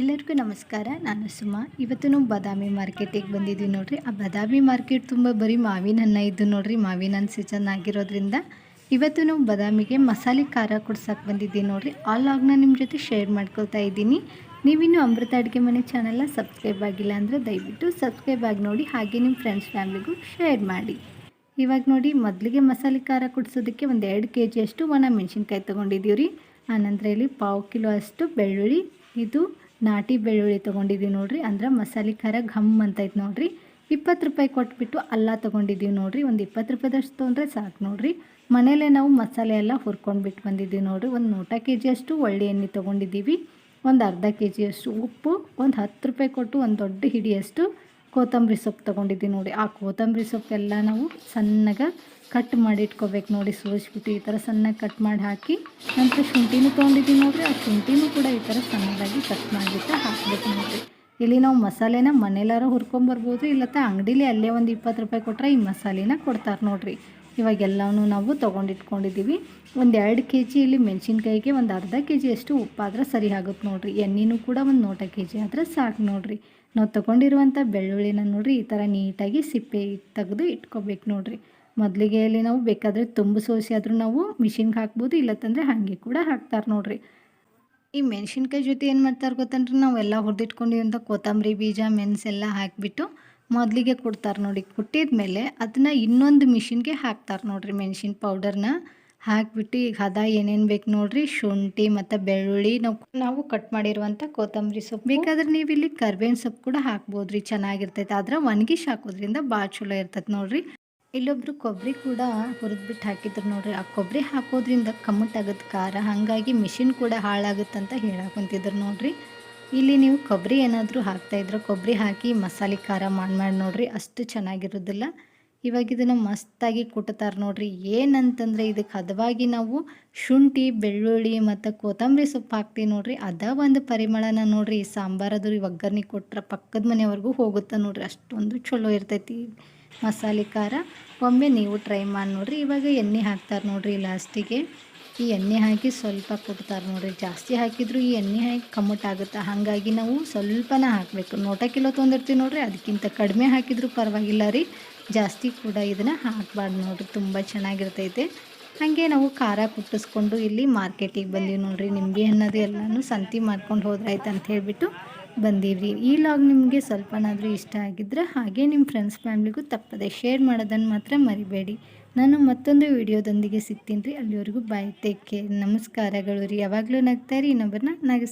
ಎಲ್ಲರಿಗೂ ನಮಸ್ಕಾರ. ನಾನು ಸುಮಾ. ಇವತ್ತು ನಾವು ಬಾದಾಮಿ ಮಾರ್ಕೆಟಿಗೆ ಬಂದಿದ್ದೀವಿ ನೋಡ್ರಿ. ಆ ಬಾದಾಮಿ ಮಾರ್ಕೆಟ್ ತುಂಬ ಬರೀ ಮಾವಿನ ಹಣ್ಣ ಇದ್ದು ನೋಡ್ರಿ. ಮಾವಿನ ಹಣ್ಣು ಸೀಸನ್ ಆಗಿರೋದ್ರಿಂದ ಇವತ್ತು ನಾವು ಬಾದಾಮಿಗೆ ಮಸಾಲೆ ಖಾರ ಕೊಡ್ಸೋಕೆ ಬಂದಿದ್ದೀವಿ ನೋಡ್ರಿ. ಆ ಲಾಗ್ನ ನಿಮ್ಮ ಜೊತೆ ಶೇರ್ ಮಾಡ್ಕೊಳ್ತಾ ಇದ್ದೀನಿ. ನೀವಿನ್ನೂ ಅಮೃತ ಅಡುಗೆ ಮನೆ ಚಾನಲ್ನ ಸಬ್ಸ್ಕ್ರೈಬ್ ಆಗಿಲ್ಲ ಅಂದರೆ ದಯವಿಟ್ಟು ಸಬ್ಸ್ಕ್ರೈಬ್ ಆಗಿ ನೋಡಿ. ಹಾಗೆ ನಿಮ್ಮ ಫ್ರೆಂಡ್ಸ್ ಫ್ಯಾಮಿಲಿಗೂ ಶೇರ್ ಮಾಡಿ. ಇವಾಗ ನೋಡಿ, ಮೊದಲಿಗೆ ಮಸಾಲೆ ಖಾರ ಕುಡಿಸೋದಕ್ಕೆ ಒಂದು ಎರಡು ಕೆ ಜಿಯಷ್ಟು ಒಣ ಮೆಣಸಿನ್ಕಾಯಿ ತೊಗೊಂಡಿದ್ದೀವಿ ರೀ ಆನಂತರ ಇಲ್ಲಿ ಪಾವು ಕಿಲೋ ಅಷ್ಟು ಬೆಳ್ಳುಳ್ಳಿ, ಇದು ನಾಟಿ ಬೆಳ್ಳುಳ್ಳಿ ತೊಗೊಂಡಿದ್ದೀವಿ ನೋಡಿರಿ. ಅಂದ್ರೆ ಮಸಾಲೆ ಖಾರ ಘಮ್ ಅಂತೈತೆ ನೋಡಿರಿ. ಇಪ್ಪತ್ತು ರೂಪಾಯಿ ಕೊಟ್ಬಿಟ್ಟು ಅಲ್ಲ ತೊಗೊಂಡಿದ್ದೀವಿ ನೋಡಿರಿ. ಒಂದು ಇಪ್ಪತ್ತು ರೂಪಾಯಿದಷ್ಟು ತೊಗೊಂಡ್ರೆ ಸಾಕು ನೋಡಿರಿ. ಮನೆಯಲ್ಲೇ ನಾವು ಮಸಾಲೆ ಎಲ್ಲ ಹುರ್ಕೊಂಡ್ಬಿಟ್ಟು ಬಂದಿದ್ದೀವಿ ನೋಡಿರಿ. ಒಂದು ನೂಟ ಕೆ ಜಿಯಷ್ಟು ಒಳ್ಳೆ ಎಣ್ಣೆ ತೊಗೊಂಡಿದ್ದೀವಿ. ಒಂದು ಅರ್ಧ ಕೆ ಜಿಯಷ್ಟು ಉಪ್ಪು. ಒಂದು ಹತ್ತು ರೂಪಾಯಿ ಕೊಟ್ಟು ಒಂದು ದೊಡ್ಡ ಹಿಡಿಯಷ್ಟು ಕೊತ್ತಂಬರಿ ಸೊಪ್ಪು ತೊಗೊಂಡಿದ್ದೀವಿ ನೋಡಿ. ಆ ಕೊತ್ತಂಬರಿ ಸೊಪ್ಪೆಲ್ಲ ನಾವು ಸಣ್ಣಗೆ ಕಟ್ ಮಾಡಿ ಇಟ್ಕೋಬೇಕು ನೋಡಿ. ಸೋಸ್ಬಿಟ್ಟು ಈ ಥರ ಸಣ್ಣಗೆ ಕಟ್ ಮಾಡಿ ಹಾಕಿ ನಂತರ ಶುಂಠಿನೂ ತೊಗೊಂಡಿದ್ದೀವಿ ನೋಡಿರಿ. ಆ ಶುಂಠಿನೂ ಕೂಡ ಈ ಥರ ಸಣ್ಣದಾಗಿ ಕಟ್ ಮಾಡಿಬಿಟ್ಟು ಹಾಕ್ಬೇಕು ನೋಡಿರಿ. ಇಲ್ಲಿ ನಾವು ಮಸಾಲೆನ ಮನೇಲಾರು ಹುರ್ಕೊಂಬರ್ಬೋದು ಇಲ್ಲತ್ತ ಅಂಗಡೀಲಿ ಅಲ್ಲೇ ಒಂದು ಇಪ್ಪತ್ತು ರೂಪಾಯಿ ಕೊಟ್ಟರೆ ಈ ಮಸಾಲೆನ ಕೊಡ್ತಾರೆ ನೋಡಿರಿ. ಇವಾಗೆಲ್ಲವೂ ನಾವು ತೊಗೊಂಡಿಟ್ಕೊಂಡಿದ್ದೀವಿ. ಒಂದು ಎರಡು ಕೆ ಜಿ ಇಲ್ಲಿ ಮೆಣಸಿನ್ಕಾಯಿಗೆ ಒಂದು ಅರ್ಧ ಕೆ ಜಿ ಅಷ್ಟು ಉಪ್ಪಾದ್ರೆ ಸರಿ ಆಗುತ್ತೆ ನೋಡಿರಿ. ಎಣ್ಣೆನೂ ಕೂಡ ಒಂದು ನೋಟ ಕೆ ಜಿ ಆದರೆ ಸಾಕು ನೋಡಿರಿ. ನಾವು ತೊಗೊಂಡಿರುವಂಥ ಬೆಳ್ಳುಳ್ಳಿನ ನೋಡಿರಿ, ಈ ಥರ ನೀಟಾಗಿ ಸಿಪ್ಪೆ ತೆಗೆದು ಇಟ್ಕೋಬೇಕು ನೋಡಿರಿ. ಮೊದಲಿಗೆ ಇಲ್ಲಿ ನಾವು ಬೇಕಾದರೆ ತುಂಬು ಸೋಸಿ ಆದರೂ ನಾವು ಮಿಷಿನ್ಗೆ ಹಾಕ್ಬೋದು, ಇಲ್ಲತ್ತಂದರೆ ಹಾಗೆ ಕೂಡ ಹಾಕ್ತಾರೆ ನೋಡಿರಿ. ಈ ಮೆಣಸಿನ್ಕಾಯಿ ಜೊತೆ ಏನು ಮಾಡ್ತಾರೆ ಗೊತ್ತಂದ್ರೆ ನಾವೆಲ್ಲ ಹುರಿದಿಟ್ಕೊಂಡಿರುವಂಥ ಕೊತ್ತಂಬರಿ ಬೀಜ, ಮೆಣಸೆಲ್ಲ ಹಾಕಿಬಿಟ್ಟು ಮೊದಲಿಗೆ ಕೊಡ್ತಾರೆ ನೋಡಿ ಕುಟ್ಟಿದ ಮೇಲೆ ಅದನ್ನ ಇನ್ನೊಂದು ಮಿಷಿನ್ಗೆ ಹಾಕ್ತಾರೆ ನೋಡಿರಿ ಮೆಣಸಿನ ಪೌಡರ್ನ ಹಾಕಿಬಿಟ್ಟು ಈಗ ಹದ ಏನೇನು ಬೇಕು ನೋಡಿರಿ, ಶುಂಠಿ ಮತ್ತು ಬೆಳ್ಳುಳ್ಳಿ ನಾವು ನಾವು ಕಟ್ ಮಾಡಿರುವಂಥ ಕೊತ್ತಂಬರಿ ಸೊಪ್ಪು. ಬೇಕಾದ್ರೆ ನೀವು ಇಲ್ಲಿ ಕರ್ಬೇವಿನ ಸೊಪ್ಪು ಕೂಡ ಹಾಕ್ಬೋದು ರೀ ಚೆನ್ನಾಗಿರ್ತೈತೆ. ಆದ್ರೆ ಒಣಗಿಸಿ ಹಾಕೋದ್ರಿಂದ ಭಾಳ ಚಲೋ ಇರ್ತೈತೆ ನೋಡಿರಿ. ಇಲ್ಲೊಬ್ರು ಕೊಬ್ಬರಿ ಕೂಡ ಹುರಿದ್ಬಿಟ್ಟು ಹಾಕಿದ್ರು ನೋಡ್ರಿ. ಆ ಕೊಬ್ಬರಿ ಹಾಕೋದ್ರಿಂದ ಕಮ್ಮಟ್ಟಾಗುತ್ತೆ ಖಾರ, ಹಾಗಾಗಿ ಮಿಷಿನ್ ಕೂಡ ಹಾಳಾಗುತ್ತಂತ ಹೇಳಾಕೊಂತಿದ್ರು ನೋಡ್ರಿ. ಇಲ್ಲಿ ನೀವು ಕೊಬ್ಬರಿ ಏನಾದರೂ ಹಾಕ್ತಾಯಿದ್ರೆ ಕೊಬ್ಬರಿ ಹಾಕಿ ಮಸಾಲೆ ಖಾರ ಮಾಡಿ ಮಾಡಿ ನೋಡಿರಿ ಅಷ್ಟು ಚೆನ್ನಾಗಿರೋದಿಲ್ಲ. ಇವಾಗ ಇದನ್ನು ಮಸ್ತಾಗಿ ಕುಟ್ತಾರೆ ನೋಡ್ರಿ. ಏನಂತಂದರೆ ಇದಕ್ಕೆ ಹದವಾಗಿ ನಾವು ಶುಂಠಿ, ಬೆಳ್ಳುಳ್ಳಿ ಮತ್ತು ಕೊತ್ತಂಬರಿ ಸೊಪ್ಪು ಹಾಕ್ತೀವಿ ನೋಡ್ರಿ. ಅದ ಒಂದು ಪರಿಮಳನ ನೋಡ್ರಿ. ಈ ಒಗ್ಗರಣೆ ಕೊಟ್ರೆ ಪಕ್ಕದ ಮನೆಯವ್ರಿಗೂ ಹೋಗುತ್ತೆ ನೋಡ್ರಿ. ಅಷ್ಟೊಂದು ಚಲೋ ಇರ್ತೈತಿ ಮಸಾಲೆ ಖಾರ. ಒಮ್ಮೆ ನೀವು ಟ್ರೈ ಮಾಡಿ ನೋಡ್ರಿ. ಇವಾಗ ಎಣ್ಣೆ ಹಾಕ್ತಾರೆ ನೋಡ್ರಿ ಲಾಸ್ಟಿಗೆ ಈ ಎಣ್ಣೆ ಹಾಕಿ ಸ್ವಲ್ಪ ಕೊಡ್ತಾರೆ ನೋಡ್ರಿ. ಜಾಸ್ತಿ ಹಾಕಿದ್ರು ಈ ಎಣ್ಣೆ ಹಾಕಿ ಕಮ್ಮಟ್ಟಾಗುತ್ತೆ ಹಾಗಾಗಿ ನಾವು ಸ್ವಲ್ಪನ ಹಾಕಬೇಕು. ನೋಟ ಕಿಲೋ ತೊಗೊಂಡಿರ್ತೀವಿ ನೋಡ್ರಿ. ಅದಕ್ಕಿಂತ ಕಡಿಮೆ ಹಾಕಿದ್ರು ಪರವಾಗಿಲ್ಲ ರೀ. ಜಾಸ್ತಿ ಕೂಡ ಇದನ್ನು ಹಾಕಬಾರ್ದು ನೋಡ್ರಿ, ತುಂಬ ಚೆನ್ನಾಗಿರ್ತೈತೆ. ಹಾಗೆ ನಾವು ಖಾರ ಕುಟ್ಟಿಸ್ಕೊಂಡು ಇಲ್ಲಿ ಮಾರ್ಕೆಟಿಗೆ ಬಂದೀವಿ ನೋಡ್ರಿ ನಿಂಬೆ ಹಣ್ಣದು ಎಲ್ಲನೂ ಸಂತಿ ಮಾಡ್ಕೊಂಡು ಹೋದ್ರಾಯ್ತು ಅಂತ ಹೇಳಿಬಿಟ್ಟು ಬಂದೀವಿ ಈ ಲಾಗ್ ನಿಮಗೆ ಸ್ವಲ್ಪನಾದರೂ ಇಷ್ಟ ಆಗಿದ್ದರೆ ಹಾಗೆ ನಿಮ್ಮ ಫ್ರೆಂಡ್ಸ್ ಫ್ಯಾಮ್ಲಿಗೂ ತಪ್ಪದೆ ಶೇರ್ ಮಾಡೋದನ್ನು ಮಾತ್ರ ಮರಿಬೇಡಿ. ನಾನು ಮತ್ತೊಂದು ವಿಡಿಯೋದೊಂದಿಗೆ ಸಿಗ್ತೀನಿ ರೀ, ಅಲ್ಲಿವರೆಗೂ ಬಾಯ್ ಟೇಕ್ ಕೇರ್ ನಮಸ್ಕಾರಗಳು ರೀ, ಯಾವಾಗಲೂ ನಗ್ತಾ ರೀ ಇನ್ನೊಬ್ಬರನ್ನ ನಗಿಸ್